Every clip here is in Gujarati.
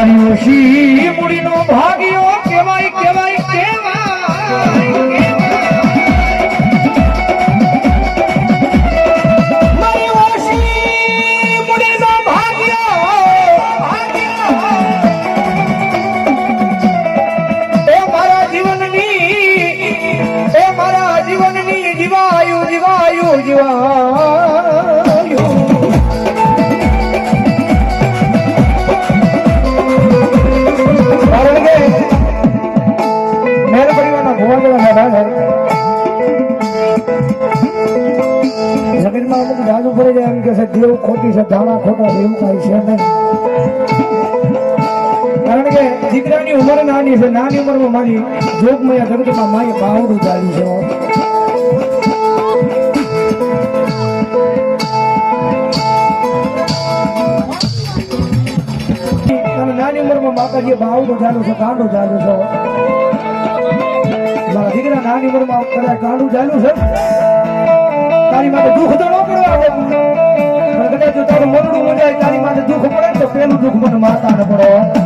મારી ઓછી મૂડીનો ભાગ્યો કેવાય કેવાય કેવાય જીવાયુ જીવાયુ જીવાયુ. દેવ ખોટી છે, ધાણા ખોટા છે, એવું કઈ છે નહીં. કારણ કે દીકરાની ઉંમર નાની છે, નાની ઉંમરમાં મારી જોગમયા જગતમાં મારી બાવડું ચાલ્યું છે. નાની ઉંમરમાં જે બાવડું ચાલ્યું છે કાંડું ચાલ્યું છે. મારા દીકરા નાની ઉંમરમાં કદાચ કાંડું ચાલ્યું છે. તારી માટે દુઃખ તો ન પડવા દે. પણ કદાચ જો તારું મરડું મુંજાય તારી માટે દુઃખ પડે ને તો પેલું દુઃખ મને માતા ન પડો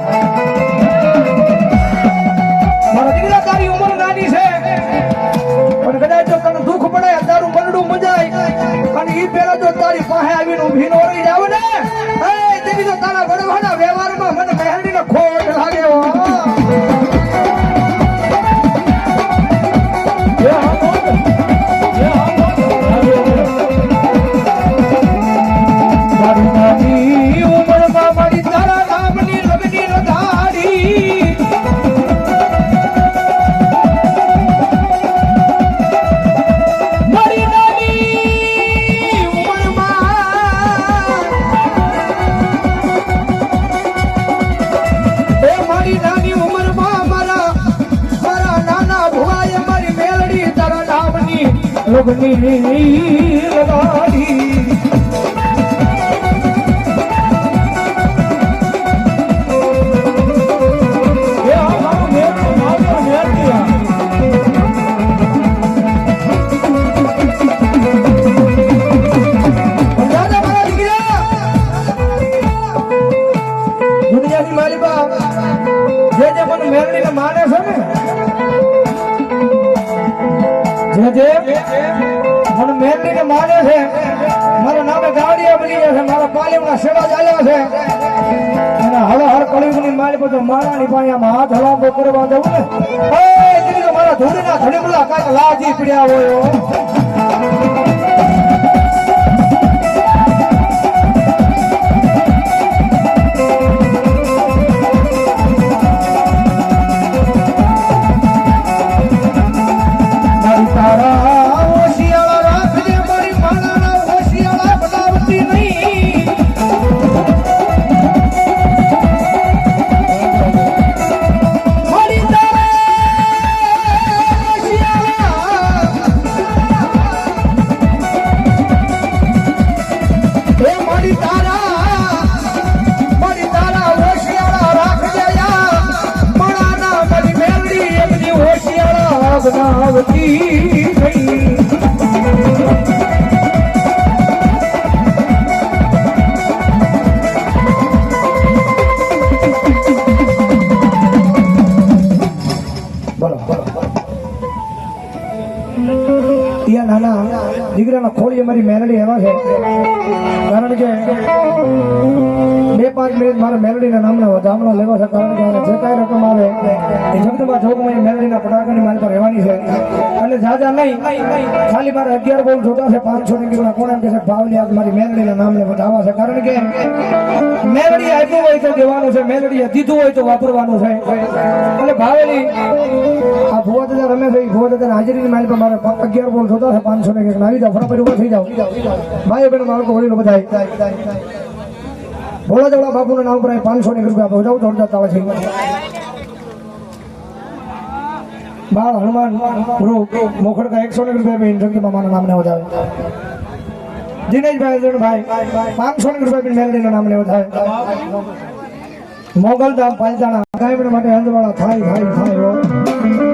મારી બા જે જે મને મેરડીને માને છે ને મને મેરડીને માને છે, મારા નામે ગાડીયા બની છે, મારા પાલીમના સેવા ચાલ્યા છે. અને હળ કળીની મારી બધો મારાની પાસે હાથ હલાંબો કરવા દઉં ને. મારા ધૂળીના ધડીમલા કાંઈક લાજી પડ્યા હોય દીકરાના ખોળી અમારી મેલડી એવા છે. કારણ કે બે પાંચ મિનિટ મારે મેલડીના નામના વધામણા લેવા છે, કારણ કે જે કાંઈ રકમ આવે એ જગદંબા ચોકમાં મેલડીના પટાકાની મારી પર રહેવાની છે. એટલે જાજા નહીં, ખાલી મારે અગિયાર બોલ જોતા છે, પાંચસો ની કિલો કોણ એમ કે છે ભાવલી આજ મારી મેલડીના નામને વધાવવા છે. કારણ કે મેલડી આપ્યું હોય તો દેવાનું છે, મેલડીએ દીધું હોય તો વાપરવાનું છે. એટલે ભાવેલી, આ ભુવા દાદા રમે છે એ ભુવા દાદા હાજરીની મારી પર મારે અગિયાર બોલ જોતા છે, પાંચસો ને કંઈક આવી જાઓ, ફટાફટ ઊભા થઈ જાઓ ભાઈઓ બહેનો બાળકો, વડીલો બધા ભોળા જવડા બાપુના નામ પર પાંચસો ની રૂપિયા આપો. જાઓ જોરદાર તાળા છે બાળ, હનુમાન ગુરુ એકસો ની રૂપિયા નામ ને માના નામને દિનેશભાઈ પાંચસો ની રૂપિયા આપીને મેલડીના નામને વધાવે મોગલધામ, પાલતાણા ગાયમણ માટે હંદવાળા થાય થાય થાય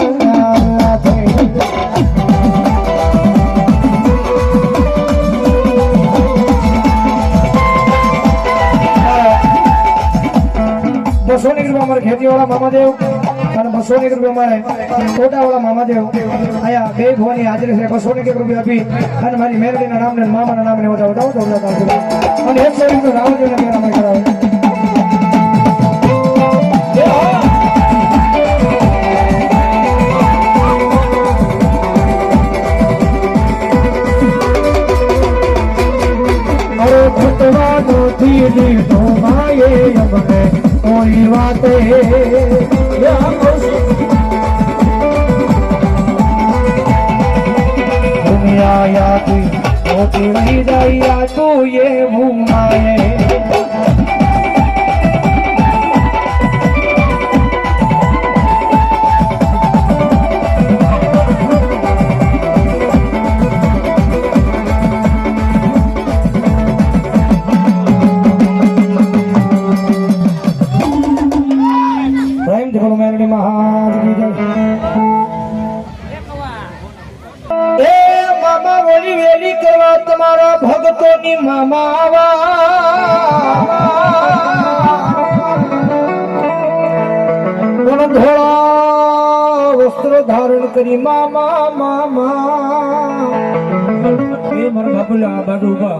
રૂપિયા અમારે ખેતીવાળા મામાદેવ અને બસો ની રૂપિયા અમારે કોટાવાળા મામાદેવ અહીંયા બે ભવાની હાજરી છે બસો ની રૂપિયા આપી અને મારી મેરડીના નામને મામાના નામને વધારો. અને એક રૂપિયા રામદેવના મેળામાં કરાવે કરી મામા મામા. એ મારા બાપુલો આ બાજુ ઊભા.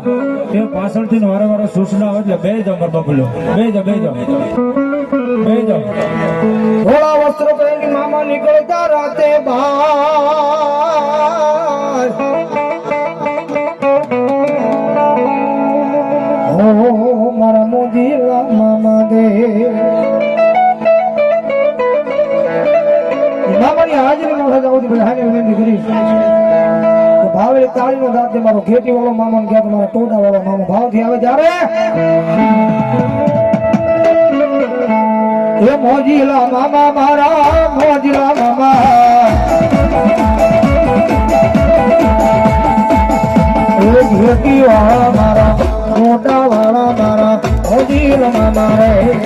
તે પાછળથી વારે વારે સૂચના આવે એટલે બે જાઓ મારા બાપુલો. બે જાઓ બે જાઓ. બે જાઓ. ધોળા વસ્ત્ર પહેરી મામા નીકળતા રાતે બહાર. ભાવે તાળીનો દાંત દે મારો ઘેટી વાળો મામો ને મારો ટોડા વાળો મામા. ભાવથી આવે ત્યારે એ મોજીલા મામા, મારા મોજીલા મામા. ઘેટી વાળા મારા ટોડા વાળા મારા, મોજીલા મામા રે.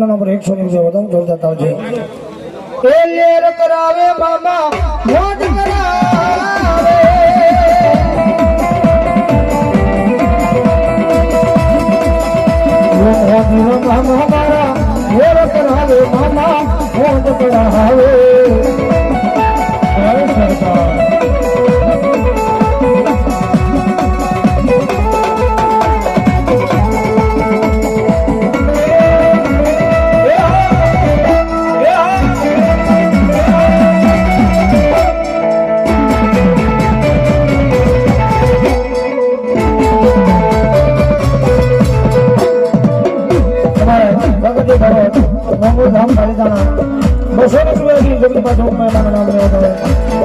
એમનો નંબર એકસો ની વિશે વધારે જોડતા તાવ એ કરાવે મામા મોટ કરાવે. મામા મોટ કરાવે. પાલિતાણા બસો ને સુવાસી ગોપી પાછો મેળાના નામ રહ્યો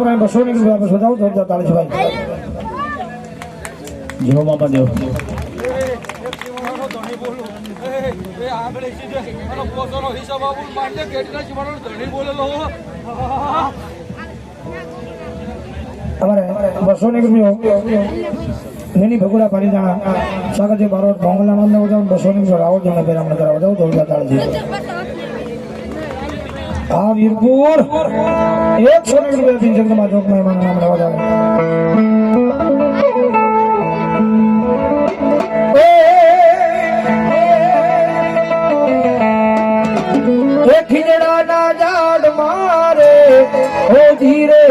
ઉપરાંત બસો ની વાપસ બતાવો તો તાળીસ ભાઈ જીવો બાપા દેવ. બસો ની નેની ભગુડા પાડી જાણા સાગર જે બારોટ બંગલામાં આ વીરપુર એક સો રૂપિયા જગદમા ચોકમાં એમાં નામ લેવા જાય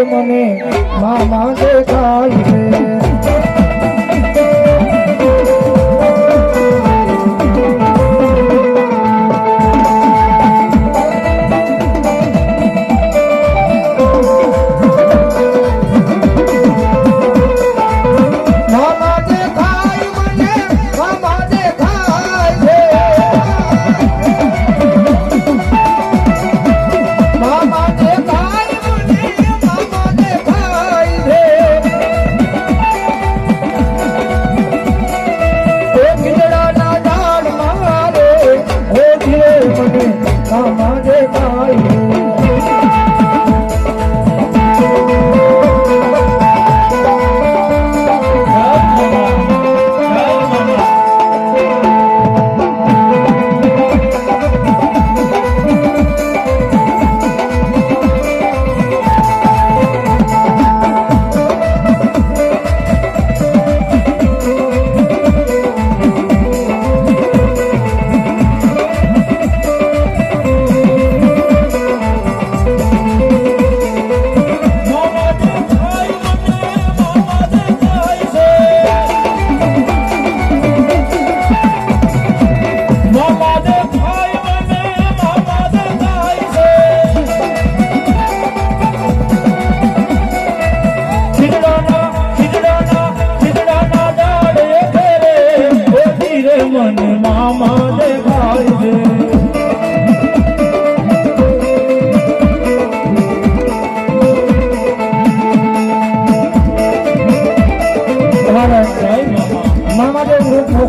મને મામા દેખાય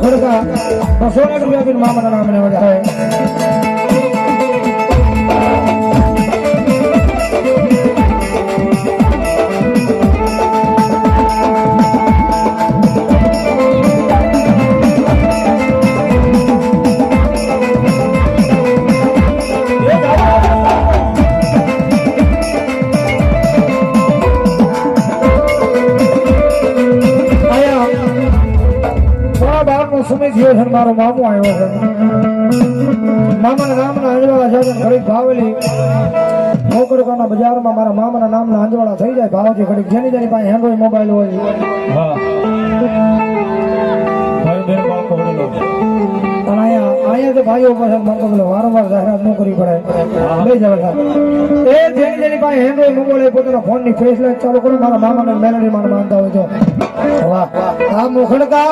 ઘર का बसोड़ा रुपया बिन मामा नाम ने वजह है ઘડીક ભાવેલી મોકડકાના બજારમાં મારા મામાના નામના અંજવાળા થઈ જાય. ભાવથી ઘડીક જેની જેની પાસે એન્ડ્રોઈડ મોબાઈલ હોય. અને અહીંયા અહીંયા તો ભાઈઓ પાસે તો વારંવાર જાહેરાત ન કરવી પડે. લઈ જવા એ જેની જેની પાસે એન્ડ્રોઈડ મોબાઈલ પોતાના ફોનની ફેસ લાઈટ ચાલુ કરો મારા મામાને મેલેડી માં માનતા હોય તો. વાહ. આ મુખડકા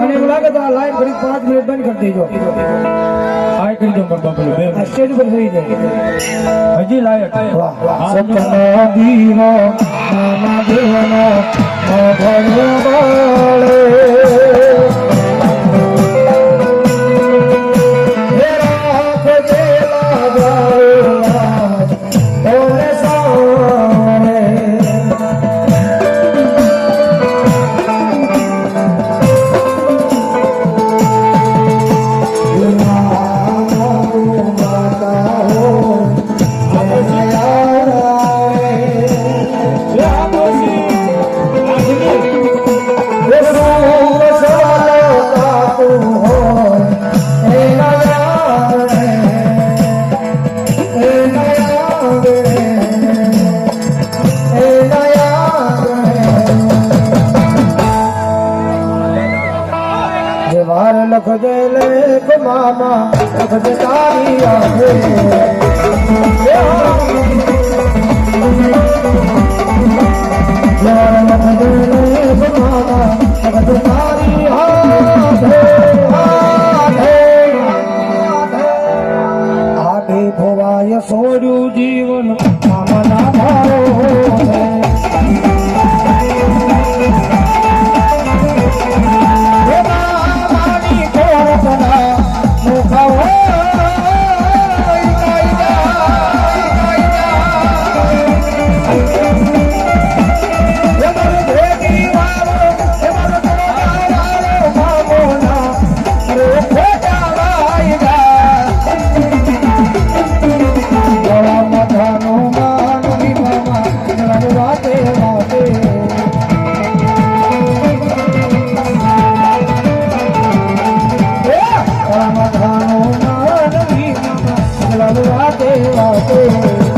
અને એવું લાગે તો આ લાઈન ફરી પાંચ મિનિટ બંધ કરી દેજો. આ કરી દો મારા બાપુલો બે સ્ટેજ ઉપર થઈ જાય. હજી લાયક. વાહ. વાહ દેવનો લખ દે તારી આવે દે તારી આવે દુઃખ